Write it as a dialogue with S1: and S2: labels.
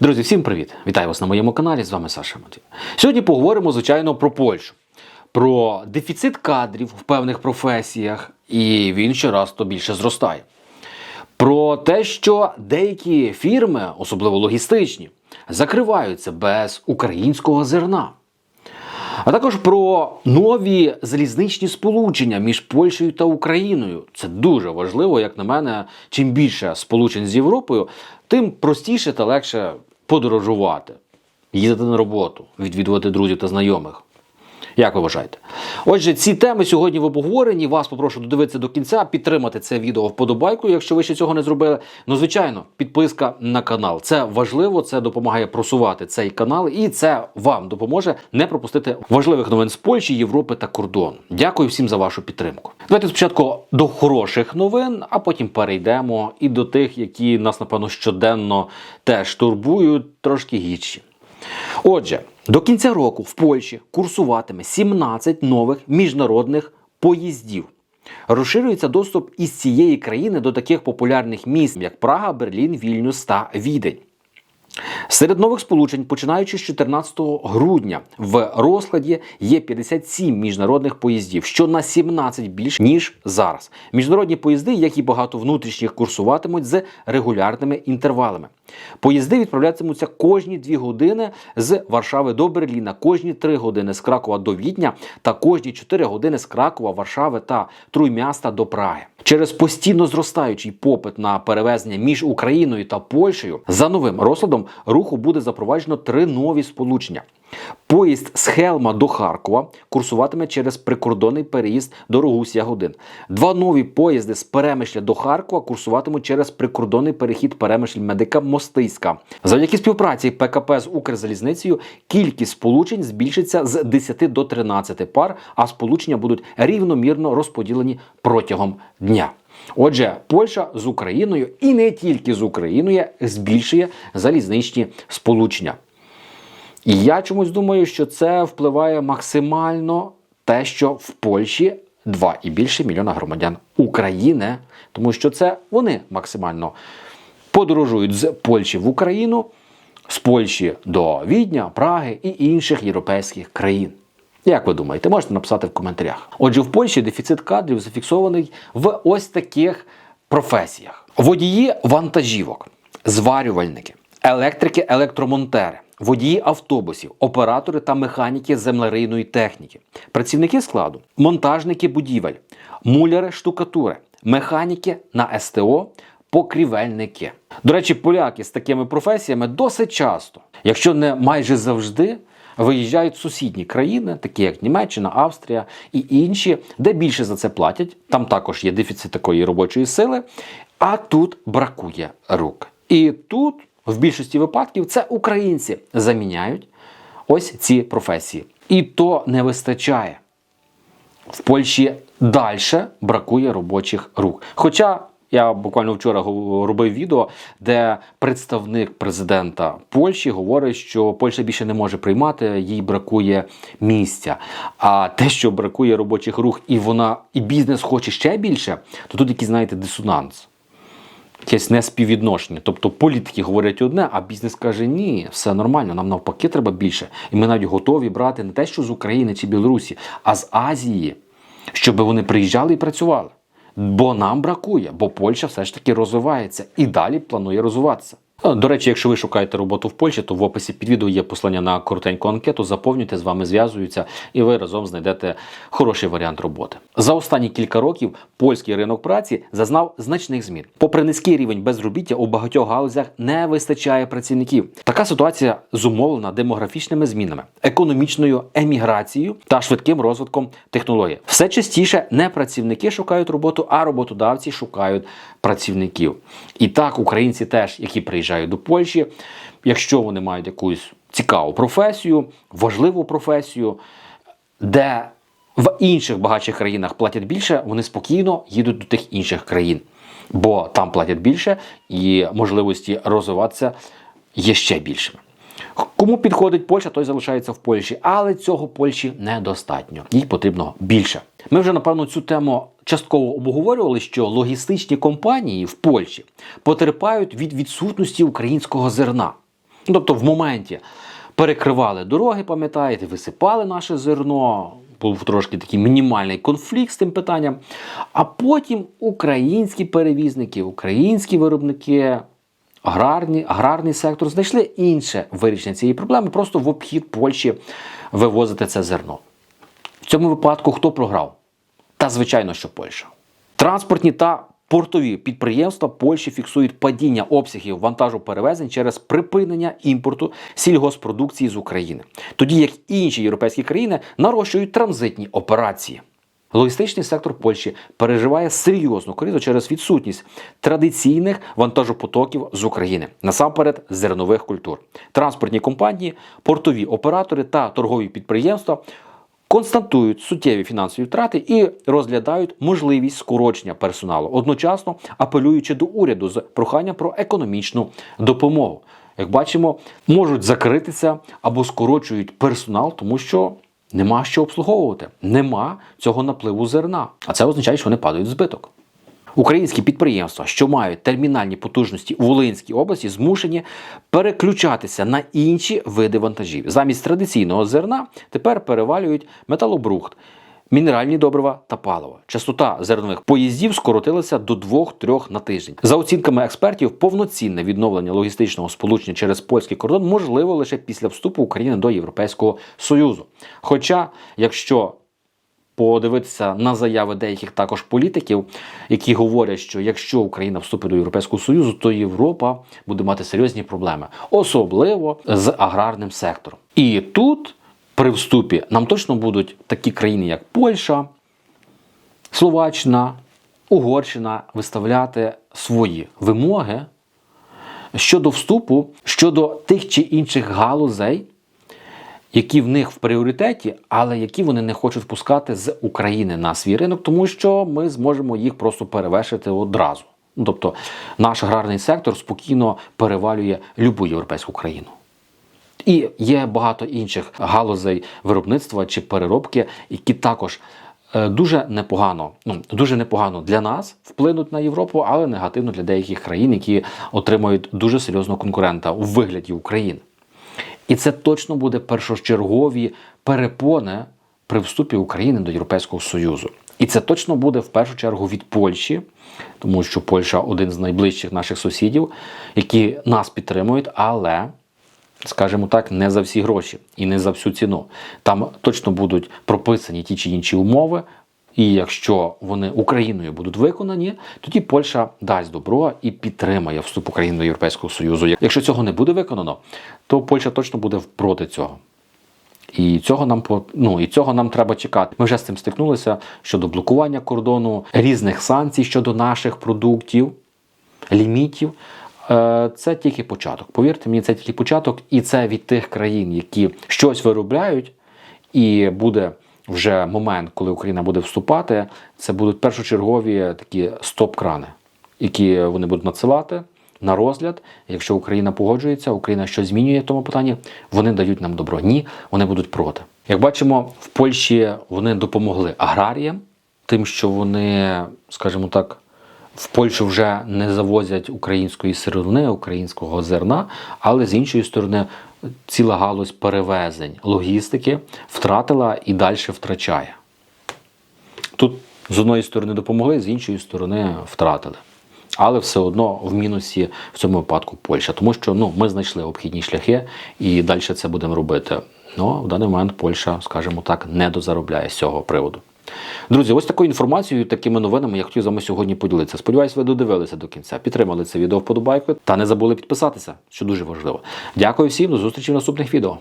S1: Друзі, всім привіт! Вітаю вас на моєму каналі. З вами Саша Матвій. Сьогодні поговоримо, звичайно, про Польщу, про дефіцит кадрів в певних професіях, і він щораз то більше зростає. Про те, що деякі фірми, особливо логістичні, закриваються без українського зерна. А також про нові залізничні сполучення між Польщею та Україною. Це дуже важливо, як на мене. Чим більше сполучень з Європою, тим простіше та легше подорожувати, їздити на роботу, відвідувати друзів та знайомих. Як ви вважаєте? Отже, ці теми сьогодні в обговоренні. Вас попрошу додивитися до кінця, підтримати це відео вподобайкою, якщо ви ще цього не зробили. Ну, звичайно, підписка на канал. Це важливо, це допомагає просувати цей канал, і це вам допоможе не пропустити важливих новин з Польщі, Європи та кордону. Дякую всім за вашу підтримку. Давайте спочатку до хороших новин, а потім перейдемо і до тих, які нас, напевно, щоденно теж турбують, трошки гірші. Отже, до кінця року в Польщі курсуватиме 17 нових міжнародних поїздів. Розширюється доступ із цієї країни до таких популярних міст, як Прага, Берлін, Вільнюс та Відень. Серед нових сполучень, починаючи з 14 грудня, в розкладі є 57 міжнародних поїздів, що на 17 більше ніж зараз. Міжнародні поїзди, як і багато внутрішніх, курсуватимуть з регулярними інтервалами. Поїзди відправлятимуться кожні 2 години з Варшави до Берліна, кожні 3 години з Кракова до Відня та кожні 4 години з Кракова, Варшави та Труймяста до Праги. Через постійно зростаючий попит на перевезення між Україною та Польщею за новим розкладом руху буде запроваджено три нові сполучення. Поїзд з Хелма до Харкова курсуватиме через прикордонний переїзд до Рогусь Ягодин. Два нові поїзди з Перемишля до Харкова курсуватимуть через прикордонний перехід Перемишль Медика Мостиська. Завдяки співпраці ПКП з Укрзалізницею кількість сполучень збільшиться з 10 до 13 пар, а сполучення будуть рівномірно розподілені протягом дня. Отже, Польща з Україною і не тільки з Україною збільшує залізничні сполучення. І я чомусь думаю, що це впливає максимально те, що в Польщі 2 і більше мільйона громадян України, тому що це вони максимально подорожують з Польщі в Україну, з Польщі до Відня, Праги і інших європейських країн. Як ви думаєте, можете написати в коментарях. Отже, в Польщі дефіцит кадрів зафіксований в ось таких професіях: водії вантажівок, зварювальники, електрики, електромонтери. Водії автобусів, оператори та механіки землерийної техніки, працівники складу, монтажники будівель, муляри штукатури, механіки на СТО, покрівельники. До речі, поляки з такими професіями досить часто, якщо не майже завжди, виїжджають в сусідні країни, такі як Німеччина, Австрія і інші, де більше за це платять. Там також є дефіцит такої робочої сили, а тут бракує рук. І тут, в більшості випадків, це українці заміняють ось ці професії. І то не вистачає. В Польщі далі бракує робочих рук. Хоча я буквально вчора робив відео, де представник президента Польщі говорить, що Польща більше не може приймати, їй бракує місця. А те, що бракує робочих рук, і вона і бізнес хоче ще більше, то тут якийсь, знаєте, дисонанс. Якесь неспіввідношення. Тобто політики говорять одне, а бізнес каже, ні, все нормально, нам навпаки треба більше. І ми навіть готові брати не те, що з України чи Білорусі, а з Азії, щоб вони приїжджали і працювали. Бо нам бракує, бо Польща все ж таки розвивається і далі планує розвиватися. До речі, якщо ви шукаєте роботу в Польщі, то в описі під відео є послання на коротеньку анкету. Заповнюйте, з вами зв'язуються, і ви разом знайдете хороший варіант роботи. За останні кілька років польський ринок праці зазнав значних змін. Попри низький рівень безробіття, у багатьох галузях не вистачає працівників. Така ситуація зумовлена демографічними змінами, економічною еміграцією та швидким розвитком технологій. Все частіше не працівники шукають роботу, а роботодавці шукають працівників. І так, українці теж, які приїжджають до Польщі, якщо вони мають якусь цікаву професію, важливу професію, де в інших багатших країнах платять більше, вони спокійно їдуть до тих інших країн, бо там платять більше і можливості розвиватися є ще більшими. Кому підходить Польща, той залишається в Польщі, але цього Польщі недостатньо. Їй потрібно більше. Ми вже напевно цю тему частково обговорювали, що логістичні компанії в Польщі потерпають від відсутності українського зерна. Ну, Тобто, в моменті перекривали дороги, пам'ятаєте, висипали наше зерно. Був трошки такий мінімальний конфлікт з тим питанням. А потім українські перевізники, українські виробники, аграрні, аграрний сектор знайшли інше вирішення цієї проблеми, просто в обхід Польщі вивозити це зерно. В цьому випадку хто програв? Та звичайно, що Польща. Транспортні та портові підприємства Польщі фіксують падіння обсягів вантажу перевезень через припинення імпорту сільгоспродукції з України, тоді як інші європейські країни нарощують транзитні операції. Логістичний сектор Польщі переживає серйозну кризу через відсутність традиційних вантажопотоків з України, насамперед зернових культур. Транспортні компанії, портові оператори та торгові підприємства констатують суттєві фінансові втрати і розглядають можливість скорочення персоналу, одночасно апелюючи до уряду з проханням про економічну допомогу. Як бачимо, можуть закритися або скорочують персонал, тому що нема що обслуговувати, нема цього напливу зерна. А це означає, що вони падають в збиток. Українські підприємства, що мають термінальні потужності у Волинській області, змушені переключатися на інші види вантажів. Замість традиційного зерна тепер перевалюють металобрухт, мінеральні добрива та паливо. Частота зернових поїздів скоротилася до 2-3 на тиждень. За оцінками експертів, повноцінне відновлення логістичного сполучення через польський кордон можливо лише після вступу України до Європейського Союзу. Хоча, якщо подивитися на заяви деяких також політиків, які говорять, що якщо Україна вступить до Європейського Союзу, то Європа буде мати серйозні проблеми, особливо з аграрним сектором. І тут при вступі нам точно будуть такі країни, як Польща, Словаччина, Угорщина виставляти свої вимоги щодо вступу, щодо тих чи інших галузей які в них в пріоритеті, але які вони не хочуть впускати з України на свій ринок, тому що ми зможемо їх просто перевершити одразу. Ну, тобто наш аграрний сектор спокійно перевалює любу європейську країну. І є багато інших галузей виробництва чи переробки, які також е, дуже непогано, ну дуже непогано для нас вплинуть на Європу, але негативно для деяких країн, які отримують дуже серйозного конкурента у вигляді України. І це точно буде першочергові перепони при вступі України до Європейського Союзу. І це точно буде в першу чергу від Польщі, тому що Польща один з найближчих наших сусідів, які нас підтримують, але, скажімо так, не за всі гроші і не за всю ціну. Там точно будуть прописані ті чи інші умови. І якщо вони Україною будуть виконані, тоді Польща дасть добро і підтримає вступ України до Європейського Союзу. Якщо цього не буде виконано, то Польща точно буде проти цього. І цього нам ну, і цього нам треба чекати. Ми вже з цим стикнулися щодо блокування кордону, різних санкцій щодо наших продуктів, лімітів. Е, Це тільки початок. Повірте мені, це тільки початок, і це від тих країн, які щось виробляють, і буде вже момент, коли Україна буде вступати. Це будуть першочергові такі стоп-крани, які вони будуть надсилати на розгляд. Якщо Україна погоджується, Україна щось змінює в тому питанні, вони дають нам добро. Ні, вони будуть проти. Як бачимо, в Польщі вони допомогли аграріям, тим, що вони, скажімо так, в Польщу вже не завозять української сировини, українського зерна, але з іншої сторони, ціла галузь перевезень логістики втратила і далі втрачає. Тут з одної сторони допомогли, з іншої сторони втратили. Але все одно в мінусі в цьому випадку Польща, тому що ну, ми знайшли обхідні шляхи і далі це будемо робити. Ну, в даний момент Польща, скажімо так, не дозаробляє з цього приводу. Друзі, ось такою інформацією, такими новинами я хотів з вами сьогодні поділитися. Сподіваюсь, ви додивилися до кінця, підтримали це відео вподобайкою та не забули підписатися, що дуже важливо. Дякую всім, до зустрічі в наступних відео.